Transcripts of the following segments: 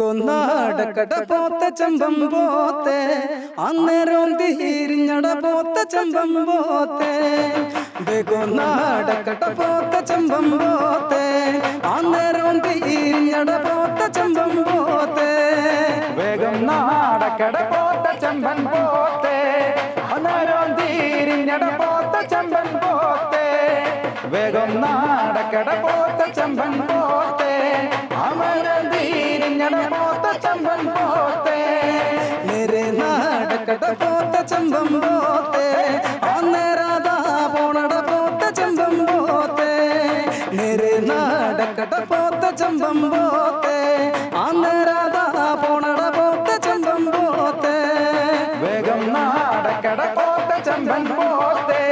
കൊന്നാടക്കട പോത്ത ചമ്പം പോത്തെ. അന്നേരം തീരിഞ്ഞട പോത്ത ചമ്പം പോത്തെ. കട പോത്ത ചമ്പം പോത്തെ. അന്നേരം തീരിഞ്ഞട പോത്ത ചമ്പം പോത്തെ. വേഗം നാടക്കട പോത്ത ചമ്പൻ പോത്തെ. അന്നേരം തീരിഞ്ഞട പോത്ത ചമ്പൻ പോത്തെ. വേഗം നാടക്കട പോത്ത ചമ്പൻ പോത്തെ. തീരിഞ്ഞട പോത്ത ചമ്പൻ പോത്തെ നേരെ നാടക്കട പോത്ത ചമ്പം പോത്തെ അന്നേരാതാ പോണട പോത്ത ചമ്പം പോത്തെ നേരെ നാടക്കട പോത്ത ചമ്പം പോത്തെ അന്നേരാതാ പോണട പോത്ത ചമ്പം പോത്തെ വേഗം നാടക്കട പോത്ത ചമ്പൻ പോത്തെ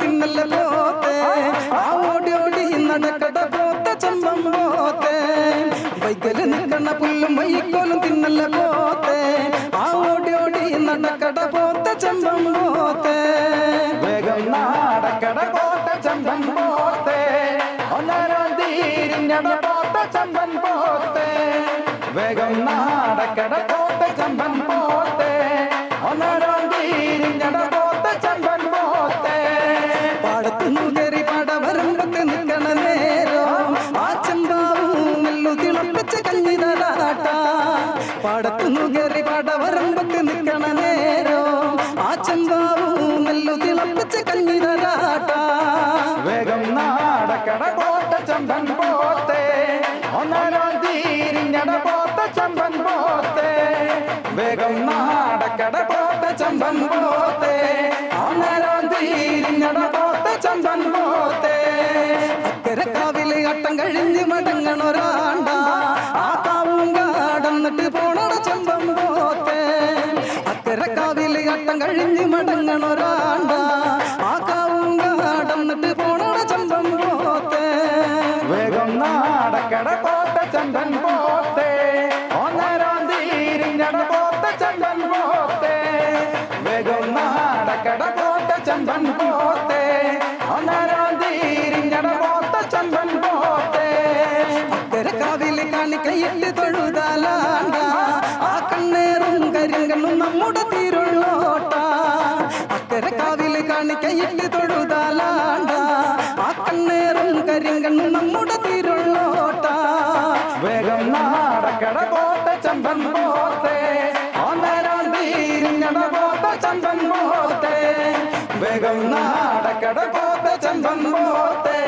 തിന്നല്ല പോത്തെ? ആ ഓടി ഓടി നടക്കട പോത്ത ചമ്പം പോത്തെ. ബൈക്കൽ നിൽക്കണ പുല്ലും വൈക്കോലും തിന്നല്ല പോത്തെ. ആ ഓടി ഓടി നടക്കട പോത്ത ചമ്പം പോത്തെ. വേഗം നടക്കട പോത്ത ചമ്പം പോത്തെ. ഒന്നരം തീരിഞ്ഞട പോത്ത ചമ്പൻ പോത്തെ. വേഗം നടക്കട പോത്ത ചമ്പൻ പാടത്തുന്നു കയറി പാട വരുമ്പത്ത് നിൽക്കണ നേരം ആ ചെമ്പാവും നെല്ലു തിളപ്പിച്ച് കഞ്ഞി തരാട്ട വേഗം നാടക്കട പോട്ട ചമ്പൻ പോത്തേ. ഒന്നാനോ തീരിഞ്ഞട പോത്ത ചമ്പൻ പോത്തേ. വേഗം നാടക്കട പോത്ത ചമ്പൻ പോത്തേ. ഒന്നാനോ തീരിഞ്ഞട പോത്ത ചമ്പൻ പോത്തേ. അക്കരക്കാവിലെ അട്ടം കഴിഞ്ഞ് മടങ്ങണൊരാണ്ട ആ കാവും കാടന്നിട്ട് പോണട അട്ടം കഴിഞ്ഞ് മടങ്ങണൊരാണ്ട ആ കാവും കാടന്നിട്ട് പോണട ചമ്പം പോത്തേ. വേഗം നാടക്കട പോത്ത ചമ്പൻ പോത്തേ. ഒന്നരം തീരിഞ്ഞട പോത്ത ചമ്പൻ പോത്തേ. വേഗം നാടക്കട പോത്ത ചമ്പൻ പോത്തേ. ഒന്നരം തീരിഞ്ഞട പോത്ത ചമ്പൻ പോത്തേ. അക്കരക്കാവിൽ കാണിക്കയിട്ട് തൊഴുതാലാണ്ട കാണിക്കയിട്ട് തൊഴുതാലാണ്ട. ആ കണ്ണേറും കരിങ്കണ്ണും നമ്മുടെ തിരുള്ളോട്ട വേഗം നാടക്കട പോത്ത ചമ്പൻ പോത്തെ. ഒന്നരം തീരിഞ്ഞട പോത്ത ചമ്പൻ പോത്തെ. വേഗം നാടക്കട പോത്ത ചമ്പൻ പോത്തെ.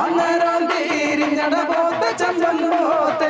അന്നേരം തീരിഞ്ഞട പോത്ത ചമ്പൻ പോത്തെ.